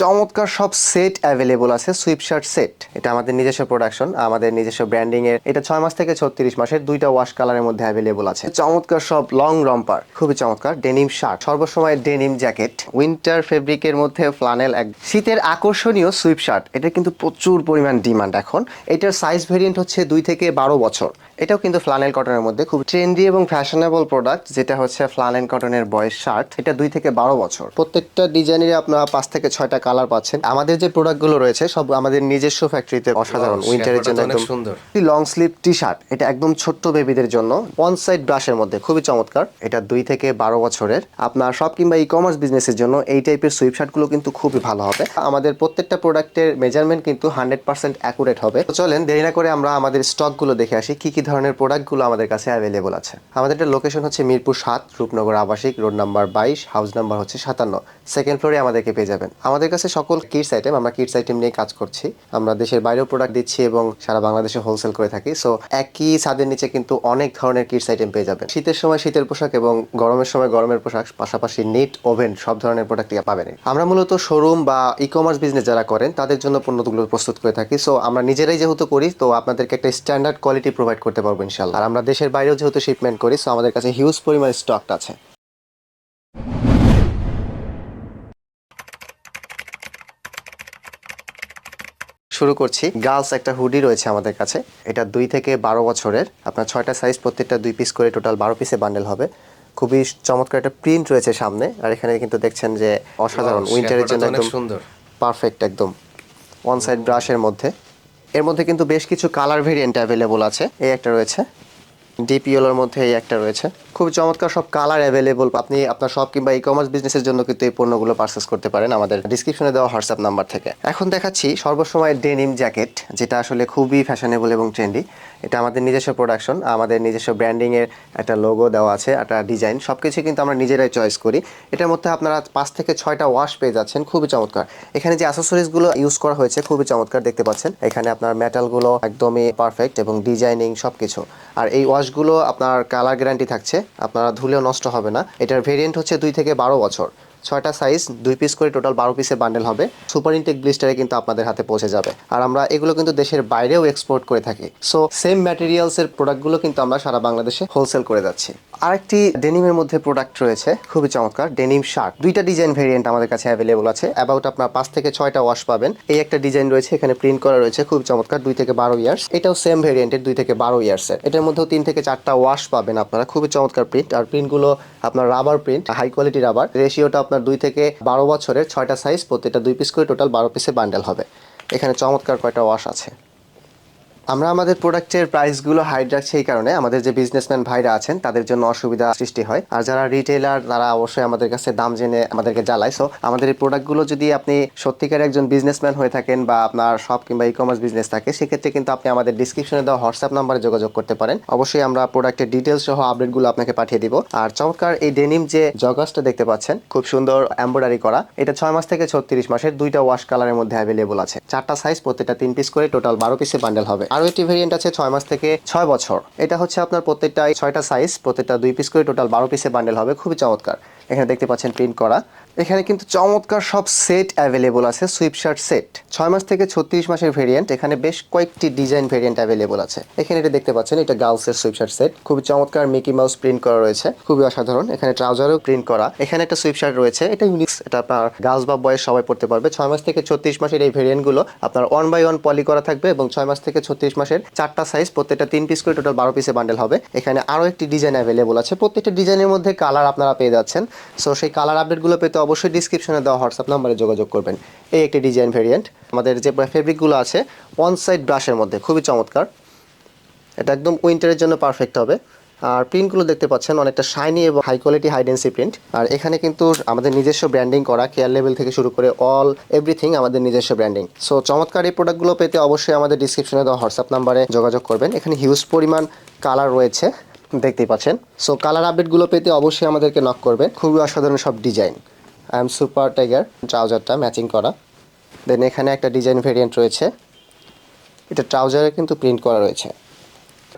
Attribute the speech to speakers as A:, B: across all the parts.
A: চমৎকার সব set available আছে সুইপশার্ট সেট এটা আমাদের নিজস্ব প্রোডাকশন আমাদের নিজস্ব ব্র্যান্ডিং এর। এটা ছয় মাস থেকে ছত্রিশ মাসের দুইটা ওয়াশ কালারের মধ্যে অ্যাভেলেবল আছে। চমৎকার সব লং রম্পার খুবই চমৎকার ডেনিম শার্ট সর্বসময় ডেনিম জ্যাকেট উইন্টার ফেব্রিকের মধ্যে ফ্লানেল এক শীতের আকর্ষণীয় সুইপ শার্ট এটা কিন্তু প্রচুর পরিমাণ ডিমান্ড এখন। এটার সাইজ ভেরিয়েন্ট হচ্ছে দুই থেকে বারো বছর। এটাও কিন্তু ফ্লানেল কটনের মধ্যে। খুব ট্রেন্ডি এবং ফ্যাশনেবল প্রোডাক্ট যেটা হচ্ছে ফ্লানেল কটনের বয়স শার্ট এটা দুই থেকে বারো বছর। প্রত্যেকটা ডিজাইনের আপনারা পাঁচ থেকে ছয়টা কালার পাচ্ছেন। আমাদের যে প্রোডাক্টগুলো রয়েছে সব আমাদের নিজস্ব ফ্যাক্টরিতে অসাধারণ উইন্টারের জন্য একদম
B: সুন্দর।
A: লং স্লিভ টি শার্ট এটা একদম ছোট্ট বেবিদের জন্য ওয়ান সাইড ব্রাশের মধ্যে খুবই চমৎকার। এটা দুই থেকে বারো বছরের। আপনার সব কিংবা ই কমার্স বিজনেসের জন্য এই টাইপের সুইপ শার্টগুলো কিন্তু খুবই ভালো হবে। আমাদের প্রত্যেকটা প্রোডাক্টের মেজারমেন্ট কিন্তু হান্ড্রেড পার্সেন্ট অ্যাকুরেট হবে। তো চলেন দেরি না করে আমরা আমাদের স্টকগুলো দেখে আসি কি কি ধরনের প্রোডাক্টগুলো আমাদের কাছে অ্যাভেলেবল আছে। আমাদের একটা লোকেশন হচ্ছে মিরপুর সাত রূপনগর আবাসিক রোড নাম্বার বাইশ হাউস নাম্বার হচ্ছে সাতান্ন। সেকেন্ড ফ্লোরে আমাদেরকে পেয়ে যাবেন। আমাদের কাছে সকল কিটস আইটেম আমরা কিটস আইটেম নিয়ে কাজ করছি। আমরা দেশের বাইরেও প্রোডাক্ট দিচ্ছি এবং সারা বাংলাদেশে হোলসেল করে থাকি। সো একই ছাদের নিচে কিন্তু অনেক ধরনের কিটস আইটেম পেয়ে যাবেন। শীতের সময় শীতের পোশাক এবং গরমের সময় গরমের পোশাক, পাশাপাশি নেট ওভেন সব ধরনের প্রোডাক্ট পাবেন। আমরা মূলত শোরুম বা ই কমার্স বিজনেস যারা করেন, তাদের জন্য পণ্যগুলো প্রস্তুত করে থাকি। সো আমরা নিজেরাই যেহেতু করি, তো আপনাদেরকে একটা স্ট্যান্ডার্ড কোয়ালিটি প্রোভাইড করতে পারব ইনশাল্লাহ আর আমরা দেশের বাইরেও যেহেতু শিপমেন্ট করি সো আমাদের কাছে হিউজ পরিমাণ স্টক আছে। শুরু করছি। গার্লস একটা হুডি রয়েছে আমাদের কাছে। এটা দুই থেকে বারো বছরের। আপনার ছয়টা সাইজ প্রত্যেকটা দুই পিস করে টোটাল বারো পিসে বান্ডেল হবে। খুবই চমৎকার একটা প্রিন্ট রয়েছে সামনে। আর এখানে কিন্তু দেখছেন যে অসাধারণ। উইন্টারের জন্য একদম
B: সুন্দর।
A: পারফেক্ট একদম। ওয়ান সাইড ব্রাশের মধ্যে। এর মধ্যে কিন্তু বেশ কিছু কালার ভেরিয়েন্ট অ্যাভেলেবল আছে। এই একটা রয়েছে। ডিপ ইয়েলোর মধ্যে এই একটা রয়েছে। খুব চমৎকার সব কালার অ্যাভেলেবল আপনি আপনার সব কিংবা ই কমার্স বিজনেসের জন্য কিন্তু এই পণ্যগুলো পারচেস করতে পারেন আমাদের ডিসক্রিপশনে দেওয়া হোয়াটসঅ্যাপ নাম্বার থেকে। এখন দেখাচ্ছি সর্বসময় ডেনিম জ্যাকেট যেটা আসলে খুবই ফ্যাশনেবল এবং ট্রেন্ডি এটা আমাদের নিজস্ব প্রোডাকশন আমাদের নিজস্ব ব্র্যান্ডিংয়ের একটা লোগো দেওয়া আছে, একটা ডিজাইন সব কিছু কিন্তু আমরা নিজেরাই চয়েস করি। এটার মধ্যে আপনারা পাঁচ থেকে ছয়টা ওয়াশ পেয়ে যাচ্ছেন, খুবই চমৎকার। এখানে যে অ্যাসেসরিজগুলো ইউজ করা হয়েছে, খুবই চমৎকার দেখতে পাচ্ছেন। এখানে আপনার মেটালগুলো একদমই পারফেক্ট এবং ডিজাইনিং সব কিছু আর এই ওয়াশগুলো আপনার কালার গ্যারান্টি থাকছে। আপনারা ধুলেও নষ্ট হবে না। এটার ভেরিয়েন্ট হচ্ছে দুই থেকে বারো বছর। ছয়টা সাইজ দুই পিস করে টোটাল বারো পিসের বান্ডেল হবে। সুপার ইনটেক ব্লিস্টারে কিন্তু আপনাদের হাতে পৌঁছে যাবে। আর আমরা এগুলো কিন্তু দেশের বাইরেও এক্সপোর্ট করে থাকি। সো সেম ম্যাটেরিয়ালসের প্রোডাক্টগুলো কিন্তু আমরা সারা বাংলাদেশে হোলসেল করে যাচ্ছি। আরেকটি ডেনিমের মধ্যে প্রোডাক্ট রয়েছে, খুবই চমৎকার ডেনিম শার্ট দুইটা ডিজাইন ভেরিয়েন্ট আমাদের কাছে অ্যাভেলেবল আছে। অ্যাবাউট আপনার পাঁচ থেকে ছয়টা ওয়াশ পাবেন। এই একটা ডিজাইন রয়েছে, এখানে প্রিন্ট করা রয়েছে, খুব চমৎকার, দুই থেকে বারো ইয়ার্স এটাও সেম ভেরিয়েন্টের দুই থেকে বারো ইয়ার্সের এটার মধ্যেও তিন থেকে চারটা ওয়াশ পাবেন আপনারা, খুবই চমৎকার প্রিন্ট আর প্রিন্টগুলো আপনার rubber print high quality rubber রেশিওটা আপনার দুই থেকে বারো বছরের ছয়টা সাইজ প্রতিটা দুই পিস করে টোটাল বারো পিসে বান্ডেল হবে। এখানে চমৎকার কয়টা ওয়াশ আছে। আমরা আমাদের প্রোডাক্টের প্রাইসগুলো হাইড রাখছি এই কারণে আমাদের যে বিজনেসম্যান ভাইরা আছেন, তাদের জন্য অসুবিধা সৃষ্টি হয়। আর যারা রিটেলার তারা অবশ্যই আমাদের কাছে দাম জেনে আমাদেরকে জ্বালায়। সো আমাদের এই প্রোডাক্টগুলো যদি আপনি সত্যিকার একজন বিজনেসম্যান হয়ে থাকেন বা আপনার শপ কিংবা ই কমার্স বিজনেস থাকে, সেক্ষেত্রে কিন্তু আপনি আমাদের ডিসক্রিপশনে দেওয়া হোয়াটসঅ্যাপ নাম্বারে যোগাযোগ করতে পারেন। অবশ্যই আমরা প্রোডাক্টের ডিটেলস সহ আপডেটগুলো আপনাকে পাঠিয়ে দিব। আর চমৎকার এই ডেনিম যে জগাসটা দেখতে পাচ্ছেন, খুব সুন্দর এমব্রয়ডারি করা। এটা ছয় মাস থেকে ছত্রিশ মাসের দুইটা ওয়াশ কালারের মধ্যে অ্যাভেলেবল আছে। চারটা সাইজ প্রত্যেকটা তিন পিস করে টোটাল বারো পিসে বান্ডেল হবে। আরও একটি ভেরিয়েন্ট আছে ছয় মাস থেকে ছয় বছর। এটা হচ্ছে আপনার প্রত্যেকটাই ছয়টা সাইজ প্রত্যেকটা দুই পিস করে টোটাল বারো পিসে বান্ডেল হবে। খুবই চমৎকার। এখানে দেখতে পাচ্ছেন প্রিন্ট করা। এখানে কিন্তু চমৎকার সব সেট অ্যাভেলেবল আছে সুইপশার্ট সেট ছয় মাস থেকে ছত্রিশ মাসের ভেরিয়েন্ট এখানে বেশ কয়েকটি ডিজাইন ভেরিয়েন্ট অ্যাভেলেবল আছে। এখানে এটা দেখতে পাচ্ছেন, এটা গার্লস গার্লসের সুইপশার্ট সেট খুবই চমৎকার মিকি মাউস প্রিন্ট করা রয়েছে, খুবই অসাধারণ। এখানে ট্রাউজারও প্রিন্ট করা। এখানে একটা সুইপশার্ট রয়েছে, এটা ইউনিক্স এটা আপনার গার্লস বা বয়স সবাই পড়তে পারবে। ছয় মাস থেকে ছত্রিশ মাসের এই ভেরিয়েন্টগুলো আপনার ওয়ান বাই ওয়ান পলি করা থাকবে এবং ছয় মাস থেকে ছত্রিশ মাসের চারটা সাইজ প্রত্যেকটা তিন পিস করে টোটাল বারো পিসে বান্ডেল হবে। এখানে আরও একটি ডিজাইন অ্যাভেলেবল আছে। প্রত্যেকটা ডিজাইনের মধ্যে কালার আপনারা পেয়ে যাচ্ছেন। সো সেই কালার আপডেটগুলো পেতে অবশ্যই ডিসক্রিপশনে দেওয়া হোয়াটসঅ্যাপ নাম্বারে যোগাযোগ করবেন। এই একটি ডিজাইন ভেরিয়েন্ট আমাদের যে ফেব্রিকগুলো আছে ওয়ান সাইড ব্রাশের মধ্যে, খুবই চমৎকার। এটা একদম উইন্টারের জন্য পারফেক্ট হবে। আর প্রিন্টগুলো দেখতে পাচ্ছেন, অনেকটা শাইনি এবং high quality high density print আর এখানে কিন্তু আমাদের নিজস্ব ব্র্যান্ডিং করা কেয়ার লেভেল থেকে শুরু করে অল এভরিথিং আমাদের নিজস্ব ব্র্যান্ডিং সো চমৎকার এই প্রোডাক্টগুলো পেতে অবশ্যই আমাদের ডিসক্রিপশনে দেওয়া হোয়াটসঅ্যাপ নাম্বারে যোগাযোগ করবেন। এখানে হিউজ পরিমাণ কালার রয়েছে, দেখতেই পাচ্ছেন। সো কালার আপডেটগুলো পেতে অবশ্যই আমাদেরকে নক করবেন খুবই অসাধারণ সব design I M super tiger ট্রাউজারটা matching করা। দেন এখানে একটা ডিজাইন ভেরিয়েন্ট রয়েছে। এটা ট্রাউজারে কিন্তু প্রিন্ট করা রয়েছে।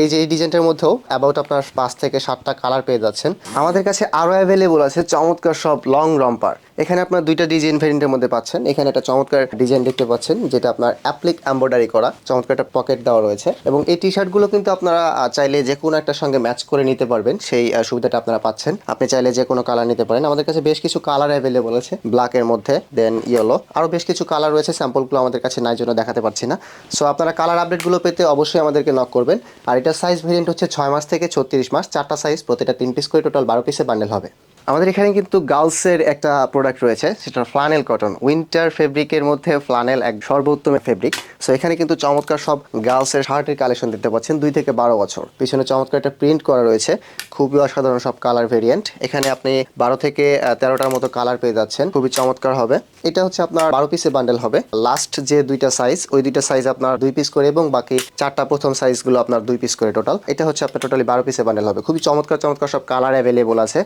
A: এই যে এই ডিজাইনটার মধ্যেও অ্যাবাউট আপনার পাঁচ থেকে সাতটা কালার পেয়ে যাচ্ছেন। আমাদের কাছে আরও অ্যাভেলেবল আছে চমৎকার সব লং রম্পার এখানে আপনার দুইটা ডিজাইন ভেরিয়েন্টের মধ্যে পাচ্ছেন। এখানে একটা চমৎকার ডিজাইন দেখতে পাচ্ছেন, যেটা আপনার অ্যাপ্লিক এম্ব্রয়ডারি করা। চমৎকার একটা পকেট দেওয়া রয়েছে। এবং এই টি শার্টগুলো কিন্তু আপনারা চাইলে যে কোনো একটা সঙ্গে ম্যাচ করে নিতে পারবেন। সেই সুবিধাটা আপনারা পাচ্ছেন। আপনি চাইলে যে কোনো কালার নিতে পারেন। আমাদের কাছে বেশ কিছু কালার অ্যাভেলেবল আছে। ব্ল্যাকের মধ্যে দেন ইয়েলো আরও বেশ কিছু কালার রয়েছে। স্যাম্পলগুলো আমাদের কাছে নাই জন্য দেখাতে পারছি না। সো আপনারা কালার আপডেটগুলো পেতে অবশ্যই আমাদেরকে নক করবেন। আর এটার সাইজ ভেরিয়েন্ট হচ্ছে ছয় মাস থেকে ছত্রিশ মাস, চারটা সাইজ প্রতিটা তিন পিস করে টোটাল বারো পিসে বান্ডেল হবে। আমাদের এখানে কিন্তু গার্লসের একটা প্রোডাক্ট রয়েছে, সেটা ফ্লানেল কটন উইন্টার ফেব্রিকের মধ্যে ফ্লানেল এক সর্বোত্তম ফেব্রিক সো এখানে কিন্তু চমৎকার সব গার্লসের শার্টের কালেকশন দেখতে পাচ্ছেন, দুই থেকে বারো বছর। পিছনে চমৎকার একটা প্রিন্ট করা রয়েছে, খুবই অসাধারণ সব কালার ভেরিয়েন্ট এখানে আপনি বারো থেকে তেরোটার মতো কালার পেয়ে যাচ্ছেন, খুবই চমৎকার হবে। এটা হচ্ছে আপনার বারো পিসের বান্ডেল হবে। লাস্ট যে দুইটা সাইজ ওই দুইটা সাইজ আপনার দুই পিস করে এবং বাকি চারটা প্রথম সাইজগুলো আপনার দুই পিস করে টোটাল এটা হচ্ছে আপনার টোটালি বারো পিসের বান্ডেল হবে। খুবই চমৎকার চমৎকার সব কালার অ্যাভেলেবল আছে।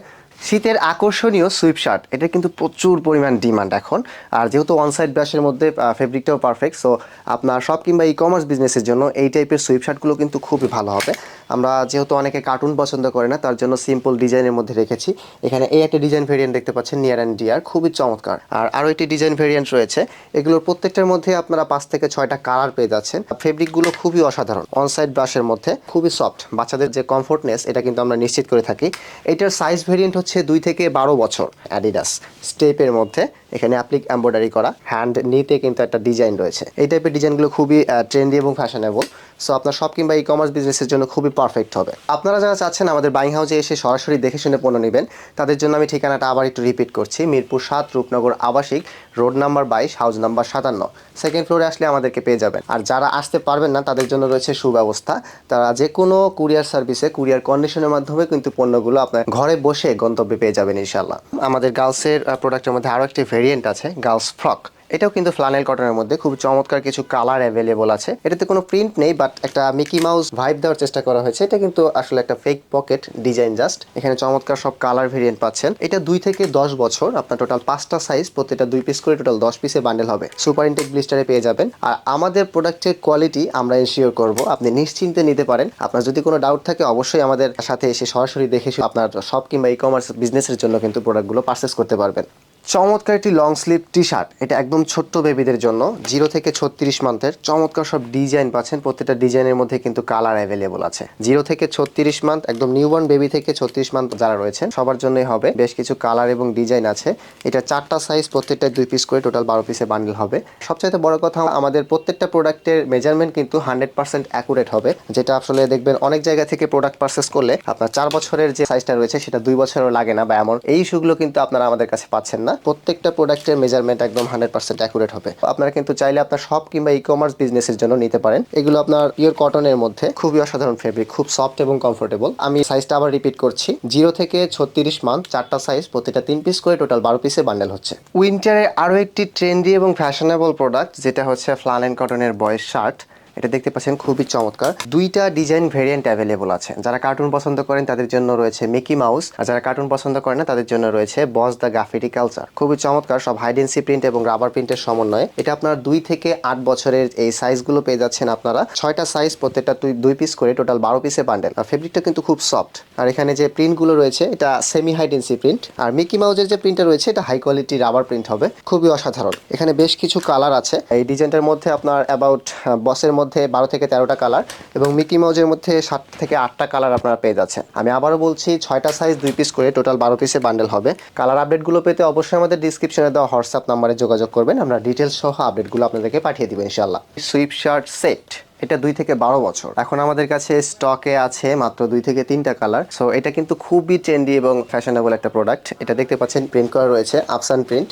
A: শীতের আকর্ষণীয় সুইপ শার্ট এটা কিন্তু প্রচুর পরিমাণ ডিমান্ড এখন। আর যেহেতু ওয়ান সাইড ব্রাশের মধ্যে ফেব্রিকটাও পারফেক্ট সো আপনার সব কিংবা ই কমার্স বিজনেসের জন্য এই টাইপের সুইপ শার্টগুলো কিন্তু খুবই ভালো হবে। আমরা যেহেতু অনেকে কার্টুন পছন্দ করে না, তার জন্য সিম্পল ডিজাইনের মধ্যে রেখেছি। এখানে এই একটা ডিজাইন ভেরিয়েন্ট দেখতে পাচ্ছেন নিয়ার অ্যান্ড ডিয়ার খুবই চমৎকার। আর আরও একটি ডিজাইন ভেরিয়েন্ট রয়েছে, এগুলোর প্রত্যেকটার মধ্যে আপনারা পাঁচ থেকে ছয়টা কালার পেয়ে যাচ্ছেন। ফেব্রিকগুলো খুবই অসাধারণ অন সাইড ব্রাশের মধ্যে, খুবই সফট বাচ্চাদের যে কমফোর্টনেস এটা কিন্তু আমরা নিশ্চিত করে থাকি। এটার সাইজ ভেরিয়েন্ট হচ্ছে দুই থেকে বারো বছর অ্যাডিডাস স্টেপের মধ্যে এখানে অ্যাপ্লিক এম্ব্রয়ডারি করা। হ্যান্ড নিতে কিন্তু একটা ডিজাইন রয়েছে। এই টাইপের ডিজাইনগুলো খুবই ট্রেন্ডি এবং ফ্যাশনেবল সো আপনার শপ কিংবা ই কমার্স বিজনেসের জন্য খুবই পারফেক্ট হবে। আপনারা যারা চাচ্ছেন আমাদের বাইং হাউসে এসে সরাসরি দেখে শুনে পণ্য নেবেন, তাদের জন্য আমি ঠিকানাটা আবার একটু রিপিট করছি। মিরপুর সাত, রূপনগর আবাসিক রোড নাম্বার বাইশ হাউস নাম্বার সাতান্ন। সেকেন্ড ফ্লোরে আসলে আমাদেরকে পেয়ে যাবেন। আর যারা আসতে পারবেন না, তাদের জন্য রয়েছে সুব্যবস্থা। তারা যে কোনো কুরিয়ার সার্ভিসে কুরিয়ার কন্ডিশনের মাধ্যমে কিন্তু পণ্যগুলো আপনার ঘরে বসে গন্তব্যে পেয়ে যাবেন ইনশাল্লাহ আমাদের গার্লসের প্রোডাক্টের মধ্যে আরও একটি ভেরিয়েন্ট আছে গার্লস ফ্রক এটাও কিন্তু ফ্লানেল কটনের মধ্যে খুব চমৎকার কিছু কালার অ্যাভেলেবল আছে। এটাতে কোনো প্রিন্ট নেই বাট একটা মিকি মাউস ভাইব দেওয়ার চেষ্টা করা হয়েছে। এটা কিন্তু আসলে একটা ফেক পকেট ডিজাইন জাস্ট এখানে চমৎকার সব কালার ভেরিয়েন্ট পাচ্ছেন। এটা দুই থেকে দশ বছর, আপনার টোটাল পাঁচটা সাইজ প্রত্যেকটা দুই পিস করে টোটাল দশ পিসে বান্ডেল হবে। সুপার ইনটেক ব্লিস্টারে পেয়ে যাবেন। আর আমাদের প্রোডাক্টের কোয়ালিটি আমরা এনশিওর করব, আপনি নিশ্চিন্তে নিতে পারেন। আপনার যদি কোনো ডাউট থাকে, অবশ্যই আমাদের সাথে এসে সরাসরি দেখে আপনার সব কিংবা ই কমার্স বিজনেসের জন্য কিন্তু প্রোডাক্টগুলো পারচেস করতে পারবেন। চমৎকার একটি লং স্লিভ টি শার্ট এটা একদম ছোট্ট বেবিদের জন্য। জিরো থেকে ছত্রিশ মান্থের চমৎকার সব ডিজাইন পাচ্ছেন। প্রত্যেকটা ডিজাইনের মধ্যে কিন্তু কালার অ্যাভেলেবল আছে। জিরো থেকে ছত্রিশ মান্থ একদম নিউবর্ন বেবি থেকে ছত্রিশ মান্থ যারা রয়েছেন, সবার জন্যই হবে। বেশ কিছু কালার এবং ডিজাইন আছে। এটা চারটা সাইজ প্রত্যেকটা দুই পিস করে টোটাল বারো পিসে বান্ডিল হবে। সবচাইতে বড় কথা, আমাদের প্রত্যেকটা প্রোডাক্টের মেজারমেন্ট কিন্তু হান্ড্রেড পার্সেন্ট অ্যাকুরেট হবে। যেটা আসলে দেখবেন, অনেক জায়গা থেকে প্রোডাক্ট পারচেস করলে আপনার চার বছরের যে সাইজটা রয়েছে, সেটা দুই বছরও লাগে না বা এমন। এই ইস্যুগুলো কিন্তু আপনারা আমাদের কাছে পাচ্ছেন না। প্রত্যেকটা প্রোডাক্টের মেজারমেন্ট একদম হান্ড্রেড পার্সেন্ট অ্যাকুরেট হবে। আপনারা কিন্তু চাইলে আপনার সব কিংবা ই কমার্স বিজনেসের জন্য নিতে পারেন। এগুলো আপনার পিওর কটনের মধ্যে খুবই অসাধারণ ফেব্রিক খুব সফট এবং কমফোর্টেবল আমি সাইজটা আবার রিপিট করছি। জিরো থেকে ছত্রিশ মান্থ চারটা সাইজ প্রতিটা তিন পিস করে টোটাল বারো পিসে বান্ডেল হচ্ছে। উইন্টারে আরও একটি ট্রেন্ডি এবং ফ্যাশনেবল প্রোডাক্ট যেটা হচ্ছে ফ্লান অ্যান্ড কটনের বয়েস শার্ট এটা দেখতে পাচ্ছেন খুবই চমৎকার। দুইটা ডিজাইন ভেরিয়েন্ট অ্যাভেলেবল আছে। যারা কার্টুন পছন্দ করেন, তাদের জন্য রয়েছে মিকি মাউস আর যারা কার্টুন পছন্দ করেন না, তাদের জন্য রয়েছে বস দ্য গ্রাফিটি কালচার খুবই চমৎকার, সব হাইডেন্সি প্রিন্ট এবং রাবার প্রিন্টের সমন্বয়ে। এটা আপনার দুই থেকে আট বছরের এই সাইজগুলো পেয়ে যাচ্ছেন আপনারা। ছয়টা সাইজ প্রত্যেকটা দুই পিস করে টোটাল বারো পিসে বান্ডেল আর ফেব্রিকটা কিন্তু খুব সফট আর এখানে যে প্রিন্টগুলো রয়েছে, এটা সেমি হাইডেন্সি প্রিন্ট আর মিকি মাউজের যে প্রিন্টটা রয়েছে, এটা হাই কোয়ালিটি রাবার প্রিন্ট হবে। খুবই অসাধারণ। এখানে বেশ কিছু কালার আছে। এই ডিজাইনটার মধ্যে আপনার অ্যাবাউট বসের মধ্যে বারো থেকে তেরোটা কালার এবং মিকি মাউজের মধ্যে সাত থেকে আটটা কালার আপনারা পেয়ে যাচ্ছেন। আমি আবারও বলছি ছয়টা সাইজ দুই পিস করে টোটাল বারো পিসে বান্ডেল হবে। কালার আপডেটগুলো পেতে অবশ্যই আমাদের ডিসক্রিপশনে দেওয়া হোয়াটসঅ্যাপ নাম্বারে যোগাযোগ করবেন। আমরা ডিটেলস সহ আপডেটগুলো আপনাদেরকে পাঠিয়ে দিব ইনশাল্লাহ সুইপ শার্ট সেট এটা দুই থেকে বারো বছর। এখন আমাদের কাছে স্টকে আছে মাত্র দুই থেকে তিনটা কালার সো এটা কিন্তু খুবই ট্রেন্ডি এবং ফ্যাশনেবল একটা প্রোডাক্ট এটা দেখতে পাচ্ছেন প্রিন্ট করা রয়েছে আফসান প্রিন্ট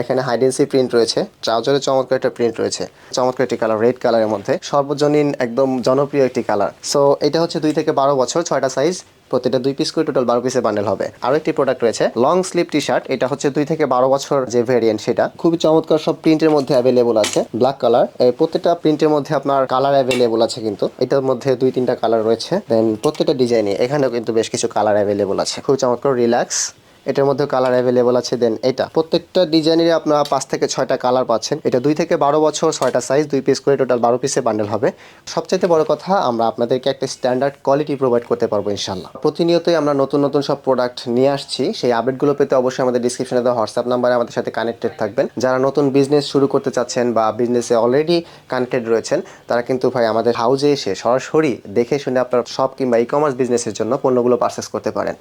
A: এখানে হাইডেন্সি প্রিন্ট রয়েছে। ট্রাউজারে চমৎকার একটা প্রিন্ট রয়েছে। চমৎকার একটি কালার রেড কালারের মধ্যে। সর্বজনীন একদম জনপ্রিয় একটি কালার সো এটা হচ্ছে দুই থেকে বারো বছর, ছয়টা সাইজ প্রতিটা দুই পিস করে টোটাল বারো পিসের বান্ডেল হবে। আরও একটি প্রোডাক্ট রয়েছে লং স্লিভ টি শার্ট এটা হচ্ছে দুই থেকে বারো বছর যে ভেরিয়েন্ট সেটা। খুবই চমৎকার সব প্রিন্টের মধ্যে অ্যাভেলেবল আছে ব্ল্যাক কালার প্রত্যেকটা প্রিন্টের মধ্যে আপনার কালার অ্যাভেলেবল আছে কিন্তু। এটার মধ্যে দুই তিনটা কালার রয়েছে। দেন প্রত্যেকটা ডিজাইনে এখানেও কিন্তু বেশ কিছু কালার অ্যাভেলেবল আছে। খুব চমৎকার রিল্যাক্স এটার মধ্যে কালার অ্যাভেলেবল আছে দেন এটা। প্রত্যেকটা ডিজাইনেরই আপনারা পাঁচ থেকে ছয়টা কালার পাচ্ছেন। এটা দুই থেকে বারো বছর, ছয়টা সাইজ দুই পিস করে টোটাল বারো পিসে বান্ডেল হবে। সবচাইতে বড় কথা, আমরা আপনাদেরকে একটা স্ট্যান্ডার্ড কোয়ালিটি প্রোভাইড করতে পারব ইনশাল্লাহ প্রতিনিয়তই আমরা নতুন নতুন সব প্রোডাক্ট নিয়ে আসছি। সেই আপডেটগুলো পেতে অবশ্যই আমাদের ডিসক্রিপশনে দেওয়া হোয়াটসঅ্যাপ নাম্বারে আমাদের সাথে কানেক্টেড থাকবেন। যারা নতুন বিজনেস শুরু করতে চাচ্ছেন বা বিজনেসে অলরেডি কানেক্টেড রয়েছেন, তারা কিন্তু ভাই আমাদের হাউজে এসে সরাসরি দেখে শুনে আপনার শপ কিংবা ই কমার্স বিজনেসের জন্য পণ্যগুলো পারচেস করতে পারেন।